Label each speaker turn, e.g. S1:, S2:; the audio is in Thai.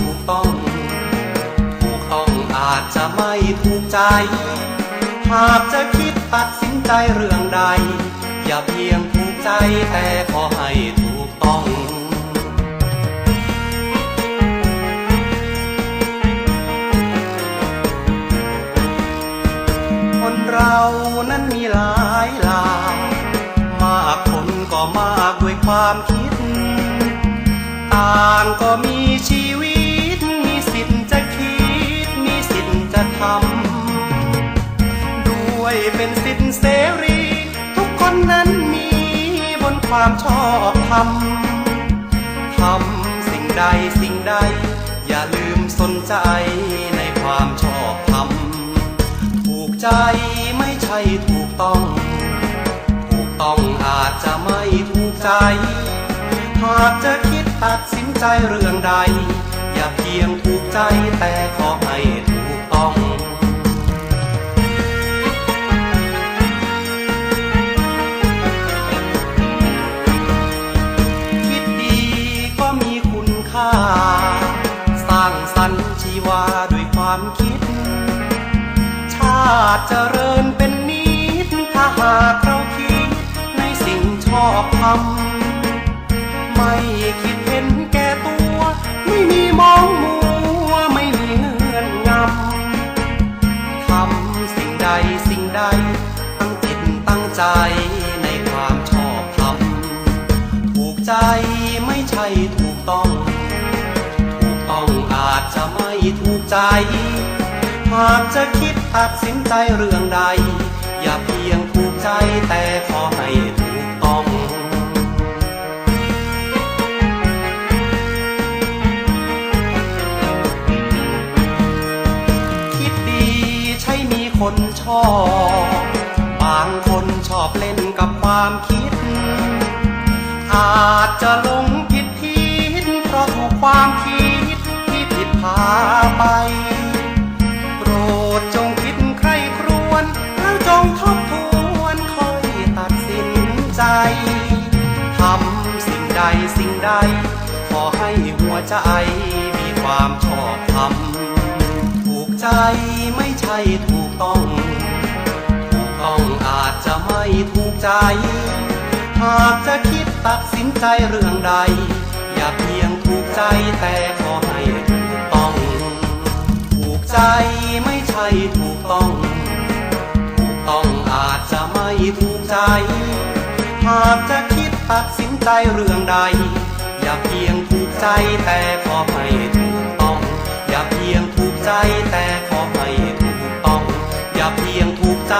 S1: ถูกต้อง ถูกต้องอาจจะไม่ถูกใจ หากจะคิดตัดสินใจเรื่องใด อย่าเพียงถูกใจแต่ขอให้ถูกต้องคนเรานั้นมีหลายหลากมากคนก็มากด้วยความคิด ต่างก็มีชี วยเป็นสิทธิเสรี ทุกคนนั้นมีบนความชอบธรรมทำสิ่งใดสิ่งใด อย่าลืมสนใจในความชอบธรรมถูกใจไม่ใช่ถูกต้อง ถูกต้องอาจจะไม่ถูกใจหากจะคิดตัดสินใจเรื่องใด อย่าเพียงถูกใจแต่ขอให้ถูก ความคิด ชาติเจริญเป็นนิดถ้าหากเราคิดในสิ่งชอบทำไม่คิดเห็นแก่ตัว ไม่มีมองมัวไม่มีเงื่อนงำทำสิ่งใดสิ่งใด ตั้งจิตตั้งใจในความชอบธรรมถูกใจ ถูกใจ หากจะคิดตัดสินใจเรื่องใด อย่าเพียงถูกใจแต่ขอให้ถูกต้องคิดดีใช่มีคนชอบ บางคนชอบเล่นกับความคิด อาจจะหลงผิดทิศเพราะถูกความคิด ไป โปรดจงคิดใครครวน แล้วจงทบทวนค่อยตัดสินใจ ทำสิ่งใดสิ่งใด ขอให้หัวใจมีความชอบธรรม ถูกใจไม่ใช่ถูกต้อง ถูกต้องอาจจะไม่ถูกใจ หากจะคิดตัดสินใจเรื่องใด อย่าเพียงถูกใจแต่ขอให้ ใจไม่ใช่ถูกต้อง ถูกต้องอาจจะไม่ถูกใจ หากจะคิดตัดสินใจเรื่องใด อย่าเพียงถูกใจแต่ขอให้ถูกต้อง อย่าเพียงถูกใจแต่ขอให้ถูกต้อง อย่าเพียงถูกใจ